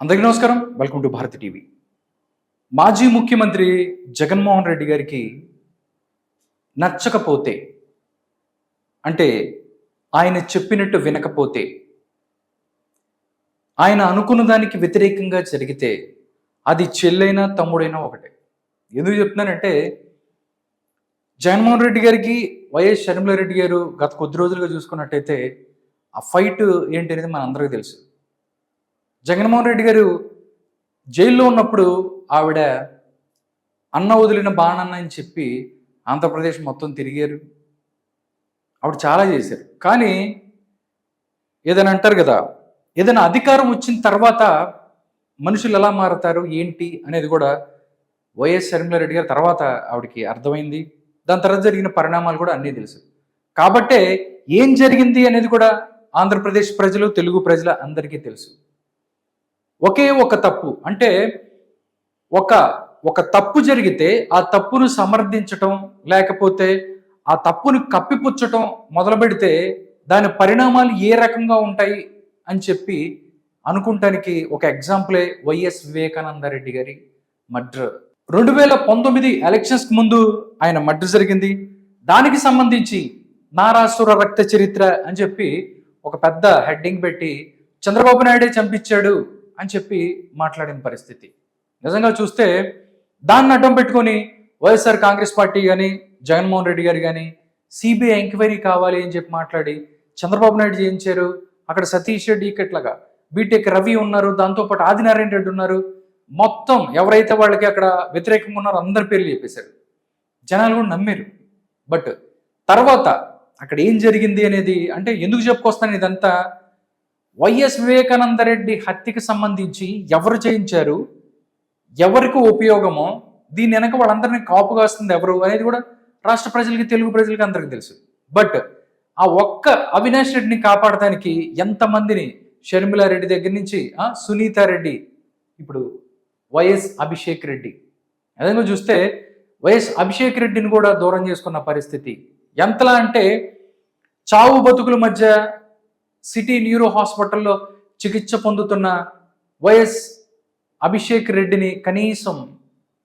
అందరికీ నమస్కారం. Welcome to Bharati TV మాజీ ముఖ్యమంత్రి జగన్మోహన్ రెడ్డి గారికి నచ్చకపోతే అంటే ఆయన చెప్పినట్టు వినకపోతే ఆయన అనుకున్న దానికి వ్యతిరేకంగా జరిగితే అది చెల్లైనా తమ్ముడైనా ఒకటే. ఎందుకు చెప్తున్నానంటే జగన్మోహన్ రెడ్డి గారికి వైఎస్ షర్మిలారెడ్డి గారు గత కొద్ది రోజులుగా చూసుకున్నట్టయితే ఆ ఫైట్ ఏంటి అనేది మన అందరికీ తెలుసు. జగన్మోహన్ రెడ్డి గారు జైల్లో ఉన్నప్పుడు ఆవిడ అన్న వదిలిన బాణన్న అని చెప్పి ఆంధ్రప్రదేశ్ మొత్తం తిరిగారు. ఆవిడ చాలా చేశారు. కానీ ఏదైనా అంటారు కదా ఏదైనా అధికారం వచ్చిన తర్వాత మనుషులు ఎలా మారుతారు ఏంటి అనేది కూడా వైఎస్ షర్మిలారెడ్డి గారి తర్వాత ఆవిడకి అర్థమైంది. దాని తర్వాత జరిగిన పరిణామాలు కూడా అన్నీ తెలుసు. కాబట్టే ఏం జరిగింది అనేది కూడా ఆంధ్రప్రదేశ్ ప్రజలు తెలుగు ప్రజల అందరికీ తెలుసు. ఒకే ఒక తప్పు. అంటే ఒక ఒక తప్పు జరిగితే ఆ తప్పును సమర్థించటం లేకపోతే ఆ తప్పును కప్పిపుచ్చటం మొదలు పెడితే దాని పరిణామాలు ఏ రకంగా ఉంటాయి అని చెప్పి అనుకుంటానికి ఒక ఎగ్జాంపులే వైఎస్ వివేకానంద రెడ్డి గారి మర్డర్. రెండు వేల పంతొమ్మిది ఎలక్షన్స్కి ముందు ఆయన మర్డర్ జరిగింది. దానికి సంబంధించి నారాసుర రక్త చరిత్ర అని చెప్పి ఒక పెద్ద హెడ్డింగ్ పెట్టి చంద్రబాబు నాయుడే చంపించాడు అని చెప్పి మాట్లాడిన పరిస్థితి. నిజంగా చూస్తే దాన్ని అడ్డం పెట్టుకొని వైఎస్ఆర్ కాంగ్రెస్ పార్టీ కానీ జగన్మోహన్ రెడ్డి గారు కానీ సిబిఐ ఎంక్వైరీ కావాలి అని చెప్పి మాట్లాడి చంద్రబాబు నాయుడు చేయించారు అక్కడ సతీష్ రెడ్డి ఇక్కట్లాగా బీటెక్ రవి ఉన్నారు దాంతోపాటు ఆదినారాయణ రెడ్డి ఉన్నారు. మొత్తం ఎవరైతే వాళ్ళకి అక్కడ వ్యతిరేకంగా ఉన్నారో అందరి పేర్లు చెప్పేశారు. జనాలు కూడా నమ్మారు. బట్ తర్వాత అక్కడ ఏం జరిగింది అనేది అంటే ఎందుకు చెప్పుకొస్తాను ఇదంతా? వైఎస్ వివేకానంద రెడ్డి హత్యకి సంబంధించి ఎవరు చేయించారు ఎవరికి ఉపయోగమో? దీని వెనక వాళ్ళందరినీ కాపు కాస్తుంది ఎవరు అనేది కూడా రాష్ట్ర ప్రజలకి తెలుగు ప్రజలకి అందరికీ తెలుసు. బట్ ఆ ఒక్క అవినాష్ రెడ్డిని కాపాడటానికి ఎంతమందిని? షర్మిలారెడ్డి దగ్గర నుంచి సునీత రెడ్డి ఇప్పుడు వైఎస్ అభిషేక్ రెడ్డి. అదేవిధంగా చూస్తే వైఎస్ అభిషేక్ రెడ్డిని కూడా దూరం చేసుకున్న పరిస్థితి. ఎంతలా అంటే చావు బతుకుల మధ్య సిటీ న్యూరో హాస్పిటల్లో చికిత్స పొందుతున్న వైఎస్ అభిషేక్ రెడ్డిని కనీసం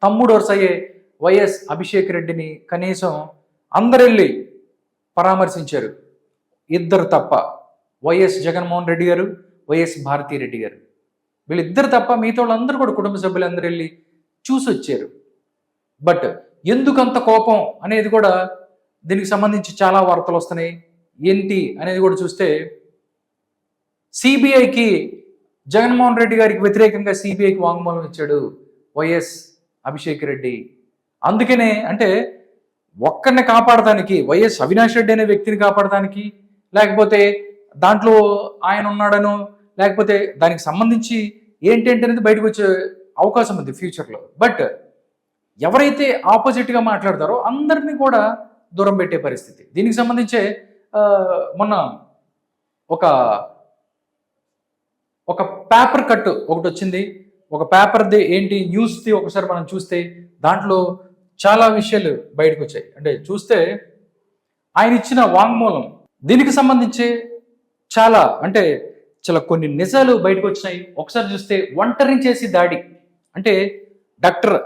తమ్ముడు వరుసయ్యే వైఎస్ అభిషేక్ రెడ్డిని కనీసం అందరెళ్ళి పరామర్శించారు. ఇద్దరు తప్ప వైఎస్ జగన్మోహన్ రెడ్డి గారు వైఎస్ భారతీ రెడ్డి గారు. వీళ్ళిద్దరు తప్ప మిగతా వాళ్ళందరూ కూడా కుటుంబ సభ్యులందరూ వెళ్ళి చూసి వచ్చారు బట్ ఎందుకంత కోపం అనేది కూడా దీనికి సంబంధించి చాలా వార్తలు వస్తున్నాయి. ఏంటి అనేది కూడా చూస్తే సిబిఐకి జగన్మోహన్ రెడ్డి గారికి వ్యతిరేకంగా సిబిఐకి వాంగ్మూలం ఇచ్చాడు వైఎస్ అభిషేక్ రెడ్డి. అందుకనే అంటే ఒక్కరిని కాపాడటానికి వైఎస్ అవినాష్ రెడ్డి అనే వ్యక్తిని కాపాడటానికి లేకపోతే దాంట్లో ఆయన ఉన్నాడనో లేకపోతే దానికి సంబంధించి ఏంటంటే అనేది బయటకు వచ్చే అవకాశం ఉంది ఫ్యూచర్లో. బట్ ఎవరైతే ఆపోజిట్గా మాట్లాడతారో అందరినీ కూడా దూరం పెట్టే పరిస్థితి. దీనికి సంబంధించే మొన్న ఒక ఒక పేపర్ కట్ ఒకటి వచ్చింది. ఒక పేపర్ది ఏంటి? న్యూస్ది ఒకసారి మనం చూస్తే దాంట్లో చాలా విషయాలు బయటకు వచ్చాయి. అంటే చూస్తే ఆయన ఇచ్చిన వాంగ్మూలం దీనికి సంబంధించి చాలా అంటే చాలా కొన్ని నిజాలు బయటకు వచ్చినాయి. ఒకసారి చూస్తే ఒంటరిని చేసి దాడి. అంటే డాక్టర్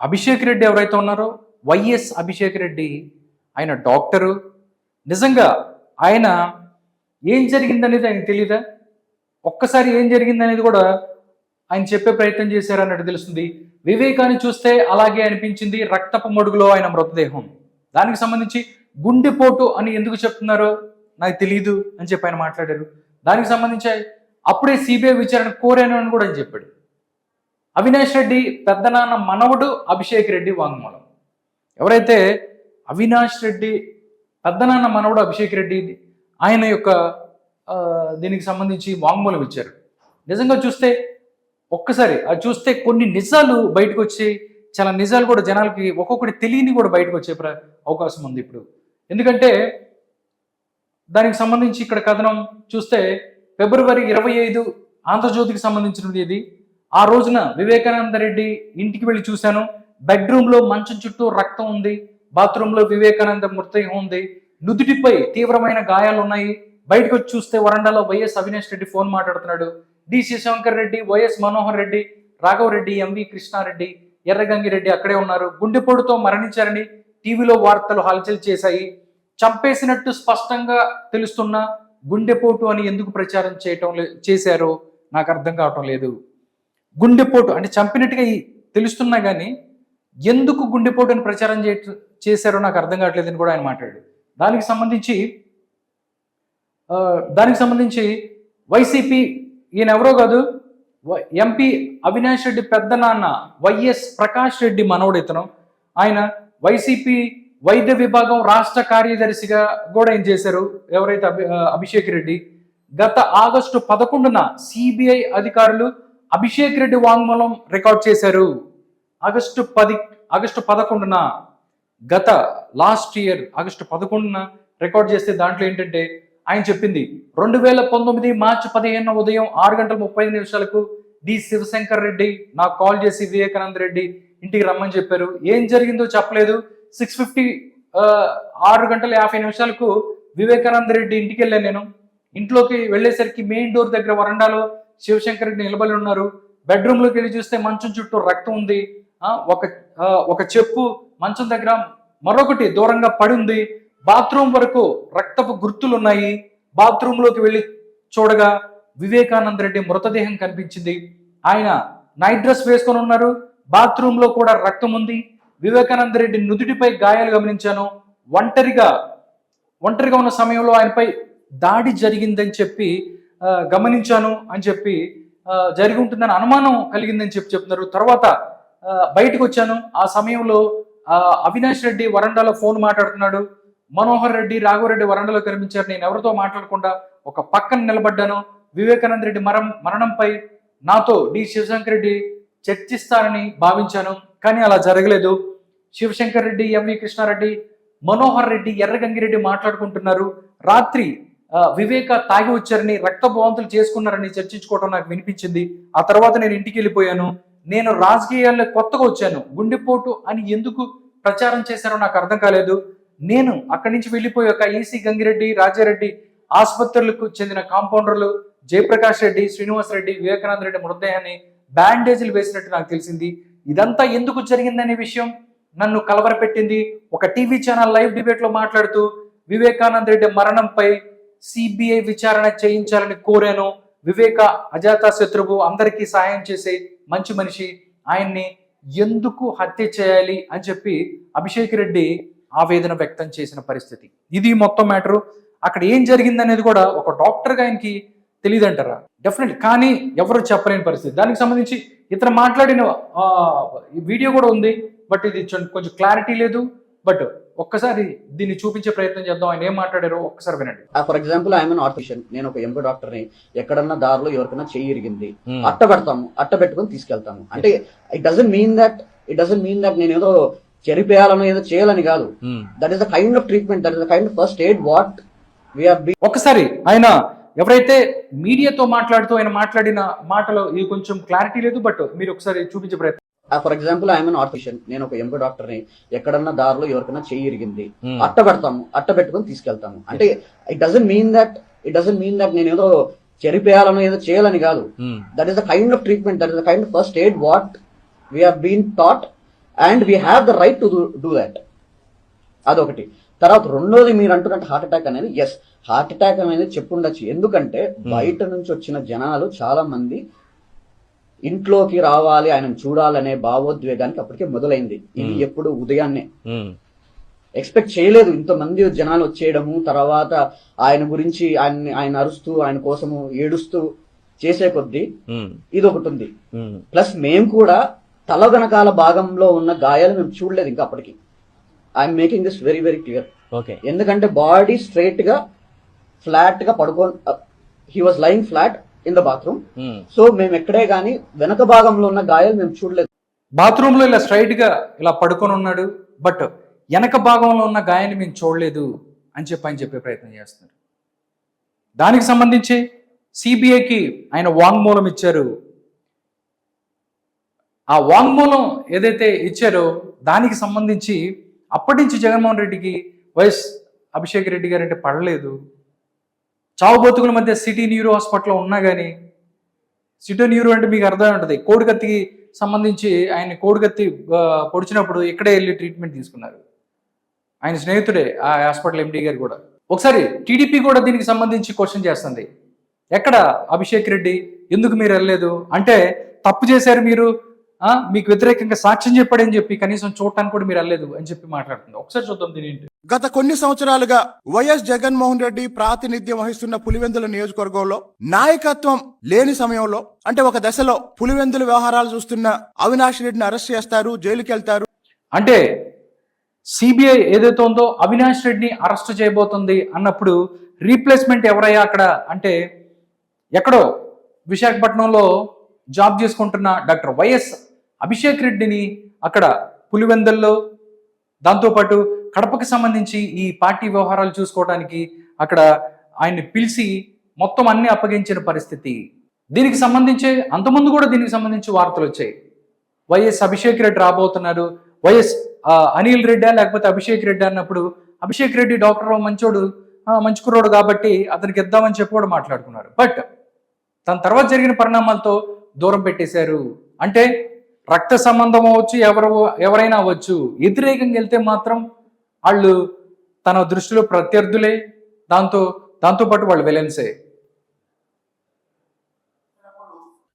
అభిషేక్ రెడ్డి ఎవరైతే ఉన్నారో వైఎస్ అభిషేక్ రెడ్డి ఆయన డాక్టరు. నిజంగా ఆయన ఏం జరిగిందనేది ఆయన తెలియదా ఒక్కసారి ఏం జరిగిందనేది కూడా ఆయన చెప్పే ప్రయత్నం చేశారు అన్నట్టు తెలుస్తుంది. వివేకాన్ని చూస్తే అలాగే అనిపించింది రక్తపు మడుగులో ఆయన మృతదేహం. దానికి సంబంధించి గుండెపోటు అని ఎందుకు చెప్తున్నారో నాకు తెలియదు అని చెప్పి ఆయన మాట్లాడారు. దానికి సంబంధించి అప్పుడే సిబిఐ విచారణ కోరాను అని కూడా ఆయన చెప్పాడు. అవినాష్ రెడ్డి పెద్దనాన్న మనవడు అభిషేక్ రెడ్డి వాంగ్మూలం. ఎవరైతే అవినాష్ రెడ్డి పెద్దనాన్న మనవడు అభిషేక్ రెడ్డి ఆయన యొక్క దీనికి సంబంధించి వాంగ్మూలం ఇచ్చారు. నిజంగా చూస్తే ఒక్కసారి అది చూస్తే కొన్ని నిజాలు బయటకు వచ్చి చాలా నిజాలు కూడా జనాలకి ఒక్కొక్కటి తెలియని కూడా బయటకు వచ్చే ప్ర అవకాశం ఉంది ఇప్పుడు. ఎందుకంటే దానికి సంబంధించి ఇక్కడ కథనం చూస్తే ఫిబ్రవరి ఇరవై ఐదు ఆంధ్రజ్యోతికి సంబంధించినది ఇది. ఆ రోజున వివేకానంద రెడ్డి ఇంటికి వెళ్ళి చూశాను. బెడ్రూమ్లో మంచం చుట్టూ రక్తం ఉంది. బాత్రూంలో వివేకానంద మృతదేహం ఉంది. నుదుటిపై తీవ్రమైన గాయాలు ఉన్నాయి బయటకు వచ్చి చూస్తే వరండాలో వైఎస్ అవినాష్ రెడ్డి ఫోన్ మాట్లాడుతున్నాడు. D Shivashankar Reddy YS Manohar Reddy Raghava Reddy MV Krishna Reddy Erra Gangi Reddy అక్కడే ఉన్నారు. గుండెపోటుతో మరణించారని టీవీలో వార్తలు హల్చల్ చేశాయి. చంపేసినట్టు స్పష్టంగా తెలుస్తున్న గుండెపోటు అని ఎందుకు ప్రచారం చేయటం లే- చేశారో నాకు అర్థం కావటం లేదు. గుండెపోటు అంటే చంపినట్టుగా తెలుస్తున్నా కానీ ఎందుకు గుండెపోటు అని ప్రచారం చేయ చేశారో నాకు అర్థం కావట్లేదని కూడా ఆయన మాట్లాడాడు. దానికి సంబంధించి దానికి సంబంధించి వైసీపీ ఈయన ఎవరో కాదు ఎంపీ అవినాష్ రెడ్డి పెద్ద నాన్న వైఎస్ ప్రకాష్ రెడ్డి మనవడు ఇతను. ఆయన వైసీపీ వైద్య విభాగం రాష్ట్ర కార్యదర్శిగా కూడా ఏం చేశారు. ఎవరైతే అభి అభిషేక్ రెడ్డి గత ఆగస్టు పదకొండున సిబిఐ అధికారులు అభిషేక్ రెడ్డి వాంగ్మూలం రికార్డ్ చేశారు. ఆగస్టు పది ఆగస్టు పదకొండున గత లాస్ట్ ఇయర్ ఆగస్టు పదకొండున రికార్డ్ చేస్తే దాంట్లో ఏంటంటే ఆయన చెప్పింది రెండు వేల పంతొమ్మిది మార్చి పదిహేను ఉదయం ఆరు గంటల ముప్పై ఐదు నిమిషాలకు డి. శివశంకర్ రెడ్డి నాకు కాల్ చేసి వివేకానంద రెడ్డి ఇంటికి రమ్మని చెప్పారు. ఏం జరిగిందో చెప్పలేదు. సిక్స్ ఫిఫ్టీ ఆరు గంటల యాభై నిమిషాలకు వివేకానంద రెడ్డి ఇంటికి వెళ్ళాను నేను. ఇంట్లోకి వెళ్ళేసరికి మెయిన్ డోర్ దగ్గర వరండాలో శివశంకర్ రెడ్డి నిలబడి ఉన్నారు. బెడ్రూమ్లోకి వెళ్ళి చూస్తే మంచం చుట్టూ రక్తం ఉంది. ఒక ఒక చెప్పు మంచం దగ్గర మరొకటి దూరంగా పడి ఉంది. బాత్రూమ్ వరకు రక్తపు గుర్తులు ఉన్నాయి బాత్రూంలోకి వెళ్ళి చూడగా వివేకానంద రెడ్డి మృతదేహం కనిపించింది. ఆయన నైట్ డ్రెస్ వేసుకొని ఉన్నారు. బాత్రూంలో కూడా రక్తం ఉంది. వివేకానంద రెడ్డి నుదుటిపై గాయాలు గమనించాను. ఒంటరిగా ఒంటరిగా ఉన్న సమయంలో ఆయనపై దాడి జరిగిందని చెప్పి గమనించాను అని చెప్పి జరిగి ఉంటుందని అనుమానం కలిగిందని చెప్పి చెప్తున్నారు. తర్వాత బయటకు వచ్చాను. ఆ సమయంలో అవినాష్ రెడ్డి వరండాలో ఫోన్ మాట్లాడుతున్నాడు. మనోహర్ రెడ్డి రాఘవరెడ్డి వరండలో కనిపించారు. నేను ఎవరితో మాట్లాడకుండా ఒక పక్కన నిలబడ్డాను. వివేకానంద రెడ్డి మరం మరణంపై నాతో డి శివశంకర్ రెడ్డి చర్చిస్తారని భావించాను. కానీ అలా జరగలేదు. శివశంకర్ రెడ్డి ఎంవి కృష్ణారెడ్డి మనోహర్ రెడ్డి ఎర్రగంగిరెడ్డి మాట్లాడుకుంటున్నారు. రాత్రి వివేక తాగి వచ్చారని రక్తభవంతులు చేసుకున్నారని చర్చించుకోవడం నాకు వినిపించింది. ఆ తర్వాత నేను ఇంటికి వెళ్ళిపోయాను. నేను రాజకీయాల్లో కొత్తగా వచ్చాను. గుండెపోటు అని ఎందుకు ప్రచారం చేశారో నాకు అర్థం కాలేదు. నేను అక్కడి నుంచి వెళ్ళిపోయాక ఈసీ గంగిరెడ్డి రాజారెడ్డి ఆసుపత్రులకు చెందిన కాంపౌండర్లు జయప్రకాష్ రెడ్డి శ్రీనివాస్ రెడ్డి వివేకానంద రెడ్డి మృతదేహాన్ని బ్యాండేజీలు వేసినట్టు నాకు తెలిసింది. ఇదంతా ఎందుకు జరిగిందనే విషయం నన్ను కలవరపెట్టింది ఒక టీవీ ఛానల్ లైవ్ డిబేట్లో మాట్లాడుతూ వివేకానంద రెడ్డి మరణంపై సిబిఐ విచారణ చేయించాలని కోరాను. వివేక అజాత శత్రువు అందరికీ సహాయం చేసే మంచి మనిషి. ఆయన్ని ఎందుకు హత్య చేయాలి అని చెప్పి అభిషేక్ రెడ్డి ఆవేదన వ్యక్తం చేసిన పరిస్థితి. ఇది మొత్తం మ్యాటరు. అక్కడ ఏం జరిగింది అనేది కూడా ఒక డాక్టర్గా ఆయనకి తెలియదంటారా డెఫినెట్ కానీ ఎవరు చెప్పలేని పరిస్థితి. దానికి సంబంధించి ఇతను మాట్లాడిన వీడియో కూడా ఉంది. బట్ ఇది కొంచెం క్లారిటీ లేదు. బట్ ఒక్కసారి దీన్ని చూపించే ప్రయత్నం చేద్దాం. ఆయన ఏం మాట్లాడారో ఒక్కసారి వినండి. ఫర్ ఎగ్జాంపుల్ ఐఎమ్ అన్ నేను ఒక ఎంపీ డాక్టర్ని ఎక్కడన్నా దారిలో ఎవరికైనా చెయ్యి ఇరిగింది. అట్ట పెడతాము. అట్ట పెట్టుకొని తీసుకెళ్తాము. అంటే it doesn't mean that it doesn't mean that నేను ఏదో చెరిపేయాలని ఏదో చేయాలని కాదు. That is the kind of treatment that is the kind of first aid what we're be ఒక్కసారి ఆయన ఎవరైతే మీడియాతో మాట్లాడుతూ ఆయన మాట్లాడిన మాటలో ఇది కొంచెం క్లారిటీ లేదు బట్ మీరు ఒకసారి చూపించే ప్రయత్నం. For example I'm an artificial నేను ఒక ఎంపీ డాక్టర్ని ఎక్కడన్నా దారిలో ఎవరికైనా చెయ్యి ఇరిగింది. అట్ట పెడతాము అట్ట పెట్టుకొని తీసుకెళ్తాము. అంటే it doesn't mean that it doesn't mean that నేను ఏదో చెరిపేయాలని ఏదో చేయాలని కాదు. That is the kind of treatment that is the kind of first aid what we're been taught and we have the right to do that అదొకటి. తర్వాత రెండోది మీరు అంటున్నట్టు హార్ట్ అటాక్ అనేది ఎస్ హార్ట్ అటాక్ అనేది చెప్పుండొచ్చు. ఎందుకంటే బయట నుంచి వచ్చిన జనాలు చాలా మంది ఇంట్లోకి రావాలి ఆయన చూడాలనే భావోద్వేగానికి అప్పటికే మొదలైంది. ఇది ఎప్పుడు ఉదయాన్నే. ఎక్స్పెక్ట్ చేయలేదు. ఇంతమంది జనాలు వచ్చేయడము తర్వాత ఆయన గురించి ఆయన ఆయన అరుస్తూ ఆయన కోసము ఏడుస్తూ చేసే కొద్దీ ఇది ఒకటి ఉంది. ప్లస్ మేము కూడా తల వెనకాల భాగంలో ఉన్న గాయాలు మేము చూడలేదు ఇంకా అప్పటికి. I'm making this very very clear okay ఎందుకంటే బాడీ స్ట్రైట్గా ఫ్లాట్గా పడుకో he was lying flat in the bathroom so మేము ఎక్కడే గానీ వెనక భాగంలో ఉన్న గాయాలు మేము చూడలేదు. బాత్రూంలో ఇలా స్ట్రైట్గా ఇలా పడుకొని ఉన్నాడు బట్ వెనక భాగంలో ఉన్న గాయాన్ని మేము చూడలేదు అని చెప్పి ఆయన చెప్పే ప్రయత్నం చేస్తున్నారు. దానికి సంబంధించి సిబిఐకి ఆయన వాంగ్మూలం ఇచ్చారు. ఆ వాంగ్మూలం ఏదైతే ఇచ్చారో దానికి సంబంధించి అప్పటి నుంచి జగన్మోహన్ రెడ్డికి వైఎస్ అభిషేక్ రెడ్డి గారు అంటే పడలేదు. చావు బతుకుల మధ్య సిటీ న్యూరో హాస్పిటల్లో ఉన్నా కానీ సిటీ న్యూరో అంటే మీకు అర్థం ఉంటుంది. కోడికత్తికి సంబంధించి ఆయన కోడికత్తి పొడిచినప్పుడు ఇక్కడే వెళ్ళి ట్రీట్మెంట్ తీసుకున్నారు. ఆయన స్నేహితుడే ఆ హాస్పిటల్ ఎండి గారు కూడా. ఒకసారి టీడీపీ కూడా దీనికి సంబంధించి క్వశ్చన్ చేస్తుంది. ఎక్కడ అభిషేక్ రెడ్డి? ఎందుకు మీరు వెళ్ళలేదు? అంటే తప్పు చేశారు మీరు? మీకు వ్యతిరేకంగా సాక్ష్యం చెప్పాడని చెప్పి కనీసం చూడటానికి కూడా మీరు వెళ్ళలేదు అని చెప్పి మాట్లాడుతుంది. ఒకసారి చూద్దాం దీని ఏంటి? గత కొన్ని సంవత్సరాలుగా వైఎస్ జగన్మోహన్ రెడ్డి ప్రాతినిధ్యం వహిస్తున్న పులివెందుల నియోజకవర్గంలో నాయకత్వం లేని సమయంలో అంటే ఒక దశలో పులివెందుల వ్యవహారాలు చూస్తున్న అవినాష్ రెడ్డిని అరెస్ట్ చేస్తారు జైలుకి వెళ్తారు. అంటే సిబిఐ ఏదైతే ఉందో అవినాష్ రెడ్డిని అరెస్ట్ చేయబోతుంది అన్నప్పుడు రీప్లేస్మెంట్ ఎవరయ్యా అక్కడ? అంటే ఎక్కడో విశాఖపట్నంలో జాబ్ చేసుకుంటున్న డాక్టర్ వైఎస్ అభిషేక్ రెడ్డిని అక్కడ పులివెందల్లో దాంతోపాటు కడపకి సంబంధించి ఈ పార్టీ వ్యవహారాలు చూసుకోవడానికి అక్కడ ఆయన్ని పిలిచి మొత్తం అన్ని అప్పగించిన పరిస్థితి. దీనికి సంబంధించి అంతకుముందు కూడా దీనికి సంబంధించి వార్తలు వచ్చాయి. వైఎస్ అభిషేక్ రెడ్డి రాబోతున్నారు. వైఎస్ అనిల్ రెడ్డి లేకపోతే అభిషేక్ రెడ్డి అన్నప్పుడు అభిషేక్ రెడ్డి డాక్టర్ మంచోడు మంచి కుర్రోడు కాబట్టి అతనికి ఇద్దామని చెప్పి కూడా మాట్లాడుకున్నారు. బట్ దాని తర్వాత జరిగిన పరిణామాలతో దూరం పెట్టేశారు. అంటే రక్త సంబంధం అవ్వచ్చు ఎవరు ఎవరైనా అవ్వచ్చు వ్యతిరేకంగా వెళ్తే మాత్రం వాళ్ళు తన దృష్టిలో ప్రత్యర్థులే దాంతో దాంతోపాటు వాళ్ళు వెలెన్సే.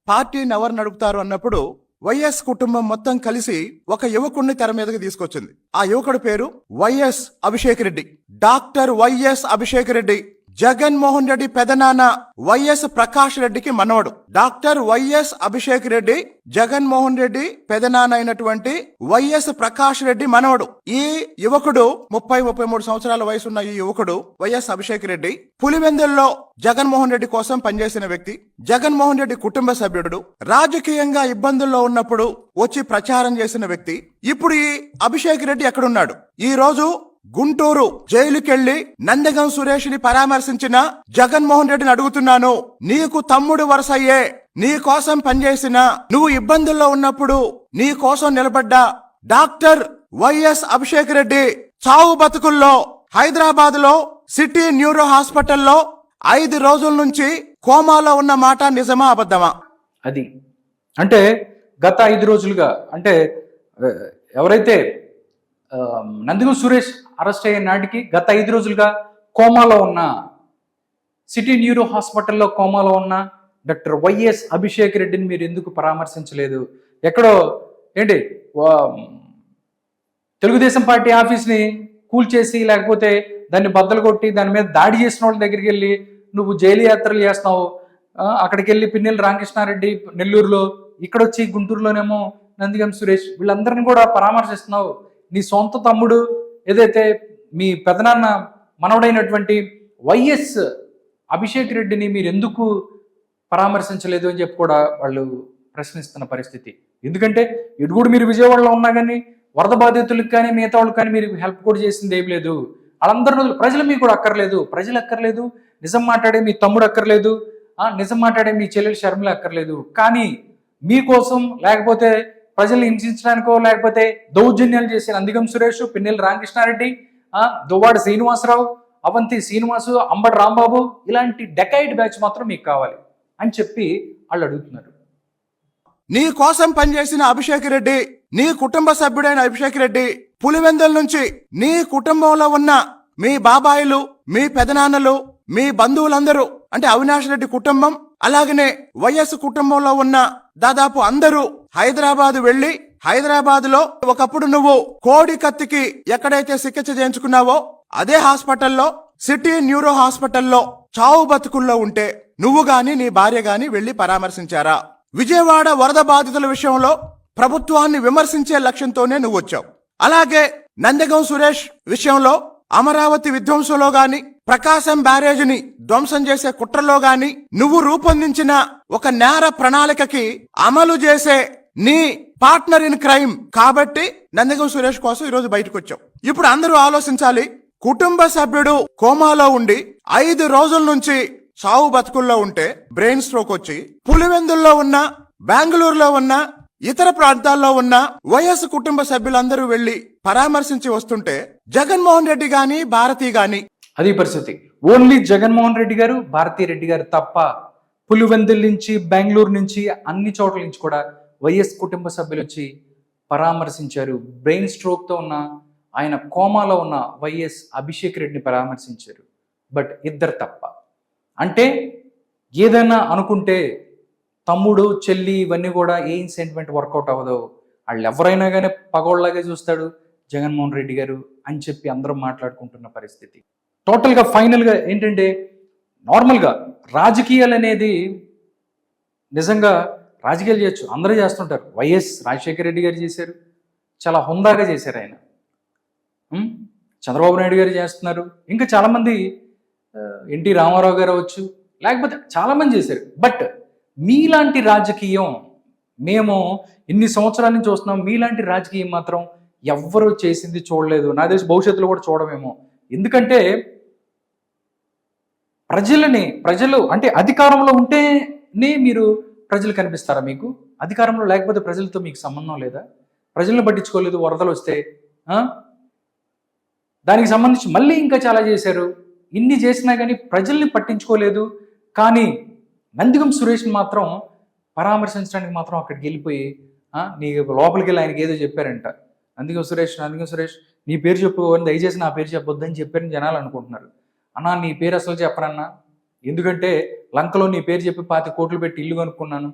పార్టీని ఎవరు నడుపుతారు అన్నప్పుడు వైఎస్ కుటుంబం మొత్తం కలిసి ఒక యువకుడిని తెర మీదకి తీసుకొచ్చింది. ఆ యువకుడి పేరు YS Abhishek Reddy. Doctor YS Abhishek Reddy. Jaganmohan Reddy పెదనాన్న వైఎస్ ప్రకాష్ రెడ్డికి మనవడు. డాక్టర్ వైఎస్ అభిషేక్ రెడ్డి జగన్మోహన్ రెడ్డి పెదనాన్న అయినటువంటి వైఎస్ ప్రకాష్ రెడ్డి మనవడు. ఈ యువకుడు ముప్పై ముప్పై మూడు సంవత్సరాల వయసు ఉన్న ఈ యువకుడు వైఎస్ అభిషేక్ రెడ్డి పులివెందుల్లో జగన్మోహన్ రెడ్డి కోసం పనిచేసిన వ్యక్తి జగన్మోహన్ రెడ్డి కుటుంబ సభ్యుడు రాజకీయంగా ఇబ్బందుల్లో ఉన్నప్పుడు వచ్చి ప్రచారం చేసిన వ్యక్తి ఇప్పుడు ఈ అభిషేక్ రెడ్డి ఎక్కడున్నాడు? ఈ రోజు గుంటూరు జైలుకెళ్ళి నందగం సురేష్ని పరామర్శించిన జగన్మోహన్ రెడ్డిని అడుగుతున్నాను. నీకు తమ్ముడు వరుసయ్యే నీ కోసం పనిచేసిన నువ్వు ఇబ్బందుల్లో ఉన్నప్పుడు నీ కోసం నిలబడ్డ డాక్టర్ వైఎస్ అభిషేక్ రెడ్డి చావు బతుకుల్లో హైదరాబాద్లో సిటీ న్యూరో హాస్పిటల్లో ఐదు రోజుల నుంచి కోమాలో ఉన్న మాట నిజమా అబద్ధమా? అది. అంటే గత ఐదు రోజులుగా అంటే ఎవరైతే ఆ, నందిగం సురేష్ అరెస్ట్ అయ్యే నాటికి గత ఐదు రోజులుగా కోమాలో ఉన్న సిటీ న్యూరో హాస్పిటల్లో కోమాలో ఉన్న డాక్టర్ వైఎస్ అభిషేక్ రెడ్డిని మీరు ఎందుకు పరామర్శించలేదు? ఎక్కడో ఏంటి? తెలుగుదేశం పార్టీ ఆఫీస్ని కూల్చేసి లేకపోతే దాన్ని బద్దలు కొట్టి దాని మీద దాడి చేసిన వాళ్ళ దగ్గరికి వెళ్ళి నువ్వు జైలు యాత్రలు చేస్తున్నావు. అక్కడికి వెళ్ళి పిన్నెల్లి రామకృష్ణారెడ్డి నెల్లూరులో ఇక్కడ వచ్చి గుంటూరులోనేమో నందిగం సురేష్ వీళ్ళందరిని కూడా పరామర్శిస్తున్నావు. నీ సొంత తమ్ముడు ఏదైతే మీ పెదనాన్న మనవడైనటువంటి వైఎస్ అభిషేక్ రెడ్డిని మీరు ఎందుకు పరామర్శించలేదు అని చెప్పి కూడా వాళ్ళు ప్రశ్నిస్తున్న పరిస్థితి. ఎందుకంటే ఇటు కూడా మీరు విజయవాడలో ఉన్నా కానీ వరద బాధితులకు కానీ మిగతా వాళ్ళకి కానీ మీరు హెల్ప్ కూడా చేసింది ఏం లేదు. వాళ్ళందరూ ప్రజలు మీకు కూడా అక్కర్లేదు. ప్రజలు అక్కర్లేదు. నిజం మాట్లాడే మీ తమ్ముడు అక్కర్లేదు. నిజం మాట్లాడే మీ చెల్లెలు షర్మిల అక్కర్లేదు. కానీ మీకోసం లేకపోతే ప్రజల్ని హింసించడానికో లేకపోతే దౌర్జన్యాలు చేసిన అందిగం సురేష్ పిన్నెల రామకృష్ణారెడ్డి దువ్వాడ శ్రీనివాసరావు అవంతి శ్రీనివాసు అంబటి రాంబాబు ఇలాంటి డెకైడ్ బ్యాచ్ మాత్రం మీకు కావాలి అని చెప్పి వాళ్ళు అడుగుతున్నారు. నీ కోసం పనిచేసిన అభిషేక్ రెడ్డి నీ కుటుంబ సభ్యుడైన అభిషేక్ రెడ్డి పులివెందుల నుంచి నీ కుటుంబంలో ఉన్న మీ బాబాయిలు మీ పెదనాన్నలు మీ బంధువులందరూ అంటే అవినాష్ రెడ్డి కుటుంబం అలాగనే వైఎస్ కుటుంబంలో ఉన్న దాదాపు అందరూ హైదరాబాద్ వెళ్ళి హైదరాబాద్లో ఒకప్పుడు నువ్వు కోడి కత్తికి ఎక్కడైతే చికిత్స చేయించుకున్నావో అదే హాస్పిటల్లో సిటీ న్యూరో హాస్పిటల్లో చావు బతుకుల్లో ఉంటే నువ్వు గాని నీ భార్య గాని వెళ్ళి పరామర్శించారా? విజయవాడ వరద బాధితుల విషయంలో ప్రభుత్వాన్ని విమర్శించే లక్ష్యంతోనే నువ్వు వచ్చావు. అలాగే నందగం సురేష్ విషయంలో అమరావతి విధ్వంసంలో గాని ప్రకాశం బ్యారేజ్ని ధ్వంసం చేసే కుట్రలో గాని నువ్వు రూపొందించిన ఒక నేర ప్రణాళికకి అమలు చేసే నీ పార్ట్నర్ ఇన్ క్రైమ్ కాబట్టి నందగం సురేష్ కోసం ఈరోజు బయటకు వచ్చావు ఇప్పుడు అందరూ ఆలోచించాలి కుటుంబ సభ్యుడు కోమాలో ఉండి ఐదు రోజుల నుంచి సావు బతుకుల్లో ఉంటే బ్రెయిన్ స్ట్రోక్ వచ్చి పులివెందుల్లో ఉన్న బెంగళూరులో ఉన్న ఇతర ప్రాంతాల్లో ఉన్న వైఎస్ కుటుంబ సభ్యులందరూ వెళ్ళి పరామర్శించి వస్తుంటే జగన్మోహన్ రెడ్డి గాని భారతి గాని. అది పరిస్థితి. ఓన్లీ జగన్మోహన్ రెడ్డి గారు భారతీ రెడ్డి గారు తప్ప పులివెందుల నుంచి బెంగళూరు నుంచి అన్ని చోట్ల నుంచి కూడా వైఎస్ కుటుంబ సభ్యులు వచ్చి పరామర్శించారు. బ్రెయిన్ స్ట్రోక్తో ఉన్న ఆయన కోమాలో ఉన్న వైఎస్ అభిషేక్ రెడ్డిని పరామర్శించారు. బట్ ఇద్దరు తప్ప. అంటే ఏదైనా అనుకుంటే తమ్ముడు చెల్లి ఇవన్నీ కూడా ఏం సెంటిమెంట్ వర్కౌట్ అవ్వదు వాళ్ళు ఎవరైనా కానీ పగోళ్ళలాగే చూస్తాడు జగన్మోహన్ రెడ్డి గారు అని చెప్పి అందరూ మాట్లాడుకుంటున్న పరిస్థితి. టోటల్గా ఫైనల్గా ఏంటంటే నార్మల్గా రాజకీయాలు అనేది నిజంగా రాజకీయాలు చేయొచ్చు. అందరూ చేస్తుంటారు. వైఎస్ రాజశేఖర రెడ్డి గారు చేశారు. చాలా హుందాగా చేశారు ఆయన. చంద్రబాబు నాయుడు గారు చేస్తున్నారు. ఇంకా చాలామంది ఎన్టీ రామారావు గారు అవచ్చు లేకపోతే చాలామంది చేశారు. బట్ మీలాంటి రాజకీయం మేము ఇన్ని సంవత్సరాల నుంచి చూస్తున్నాం. మీలాంటి రాజకీయం మాత్రం ఎవ్వరూ చేసింది చూడలేదు. నా దేశ భవిష్యత్తులో కూడా చూడమేమో. ఎందుకంటే ప్రజలని ప్రజలు అంటే అధికారంలో ఉంటేనే మీరు ప్రజలు కనిపిస్తారా మీకు? అధికారంలో లేకపోతే ప్రజలతో మీకు సంబంధం లేదా? ప్రజలను పట్టించుకోలేదు వరదలు వస్తే దానికి సంబంధించి మళ్ళీ ఇంకా చాలా చేశారు. ఇన్ని చేసినా కానీ ప్రజల్ని పట్టించుకోలేదు. కానీ నందిగం సురేష్ని మాత్రం పరామర్శించడానికి మాత్రం అక్కడికి వెళ్ళిపోయి నీ లోపలికి వెళ్ళి ఆయనకి ఏదో చెప్పారంట. నందిగం సురేష్ నందిగం సురేష్ నీ పేరు చెప్పు దయచేసి నా పేరు చెప్పొద్దని చెప్పారని జనాలు అనుకుంటున్నారు. అన్నా నీ పేరు అసలు చెప్పరన్నా ఎందుకంటే లంకలో నీ పేరు చెప్పి పాతి కోట్లు పెట్టి ఇల్లు కొనుక్కున్నాను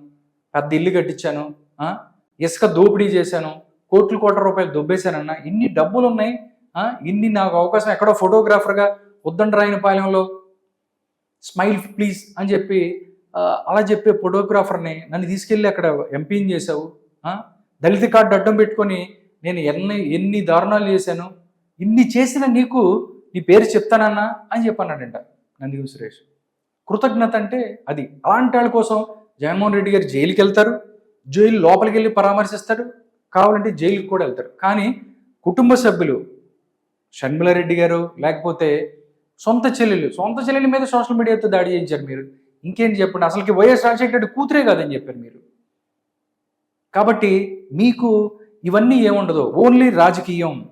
పెద్ద ఇల్లు కట్టించాను ఇసుక దోపిడీ చేశాను కోట్లు కోట్ల రూపాయలు దొబ్బేశానన్న ఇన్ని డబ్బులు ఉన్నాయి ఇన్ని నాకు అవకాశం ఎక్కడో ఫోటోగ్రాఫర్గా ఉద్దండరాయనపాలెంలో స్మైల్ ప్లీజ్ అని చెప్పి అలా చెప్పే ఫోటోగ్రాఫర్ని నన్ను తీసుకెళ్ళి అక్కడ ఎంపీని చేశావు దళిత కార్డు అడ్డం పెట్టుకొని నేను ఎన్ని ఎన్ని దారుణాలు చేశాను ఇన్ని చేసిన నీకు నీ పేరు చెప్తానన్నా అని చెప్పన్నాడంట నందిగం సురేష్. కృతజ్ఞత అంటే అది. అలాంటి వాళ్ళ కోసం జగన్మోహన్ రెడ్డి గారు జైలుకి వెళ్తారు జైలు లోపలికి వెళ్ళి పరామర్శిస్తారు కావాలంటే జైలుకి కూడా వెళ్తారు. కానీ కుటుంబ సభ్యులు షణ్మిలారెడ్డి గారు లేకపోతే సొంత చెల్లెలు సొంత చెల్లెల మీద సోషల్ మీడియాతో దాడి చేయించారు మీరు. ఇంకేంటి చెప్పండి? అసలుకి వైఎస్ రాజశేఖర రెడ్డి కూతురే కాదని చెప్పారు మీరు. కాబట్టి మీకు ఇవన్నీ ఏముండదు? ఓన్లీ రాజకీయం.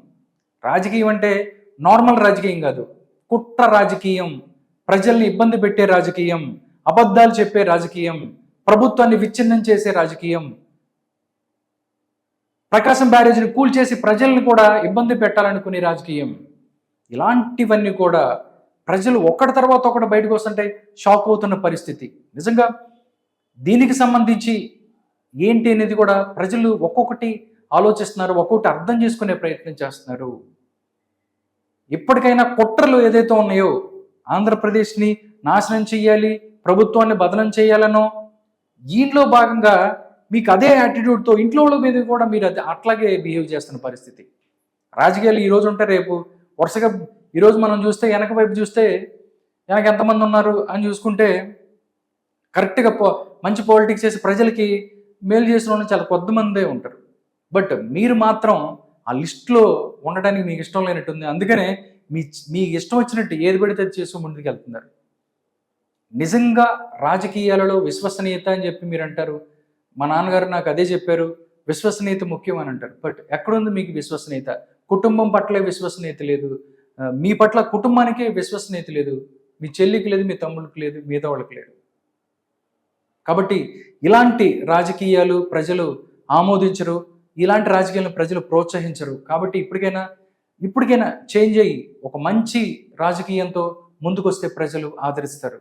రాజకీయం అంటే నార్మల్ రాజకీయం కాదు కుట్ర రాజకీయం. ప్రజల్ని ఇబ్బంది పెట్టే రాజకీయం అబద్ధాలు చెప్పే రాజకీయం ప్రభుత్వాన్ని విచ్ఛిన్నం చేసే రాజకీయం. ప్రకాశం బ్యారేజ్ని కూల్చేసి ప్రజల్ని కూడా ఇబ్బంది పెట్టాలనుకునే రాజకీయం. ఇలాంటివన్నీ కూడా ప్రజలు ఒకటి తర్వాత ఒకటి బయటకు వస్తుంటే షాక్ అవుతున్న పరిస్థితి. నిజంగా దీనికి సంబంధించి ఏంటి అనేది కూడా ప్రజలు ఒక్కొక్కటి ఆలోచిస్తున్నారు ఒక్కొక్కటి అర్థం చేసుకునే ప్రయత్నం చేస్తున్నారు. ఇప్పటికైనా కుట్రలు ఏదైతే ఉన్నాయో ఆంధ్రప్రదేశ్ని నాశనం చేయాలి ప్రభుత్వాన్ని బదనం చేయాలనో దీంట్లో భాగంగా మీకు అదే యాటిట్యూడ్తో ఇంట్లో వాళ్ళ మీద కూడా మీరు అది అట్లాగే బిహేవ్ చేస్తున్న పరిస్థితి. రాజకీయాలు ఈ రోజు ఉంటే రేపు వరుసగా ఈరోజు మనం చూస్తే వెనక వైపు చూస్తే వెనక ఎంతమంది ఉన్నారు అని చూసుకుంటే కరెక్ట్గా పో మంచి పాలిటిక్స్ చేసి ప్రజలకి మేలు చేసిన వాళ్ళు చాలా కొద్ది మందే ఉంటారు. బట్ మీరు మాత్రం ఆ లిస్ట్లో ఉండడానికి మీకు ఇష్టం లేనట్టుంది. అందుకనే మీ మీ ఇష్టం వచ్చినట్టు ఏది పడితే అది చేస్తూ ముందుకు వెళ్తున్నారు. నిజంగా రాజకీయాలలో విశ్వసనీయత అని చెప్పి మీరు అంటారు. మా నాన్నగారు నాకు అదే చెప్పారు. విశ్వసనీయత ముఖ్యం అని అంటారు. బట్ ఎక్కడుంది మీకు విశ్వసనీయత? కుటుంబం పట్లే విశ్వసనీయత లేదు. మీ పట్ల కుటుంబానికే విశ్వసనీయత లేదు. మీ చెల్లికి లేదు మీ తమ్ముడికి లేదు మిగతా వాళ్ళకి లేదు. కాబట్టి ఇలాంటి రాజకీయాలు ప్రజలు ఆమోదించరు. ఇలాంటి రాజకీయాలను ప్రజలు ప్రోత్సహించరు. కాబట్టి ఇప్పటికైనా ఇప్పటికైనా చేంజ్ అయ్యి ఒక మంచి రాజకీయంతో ముందుకొస్తే ప్రజలు ఆదరిస్తారు.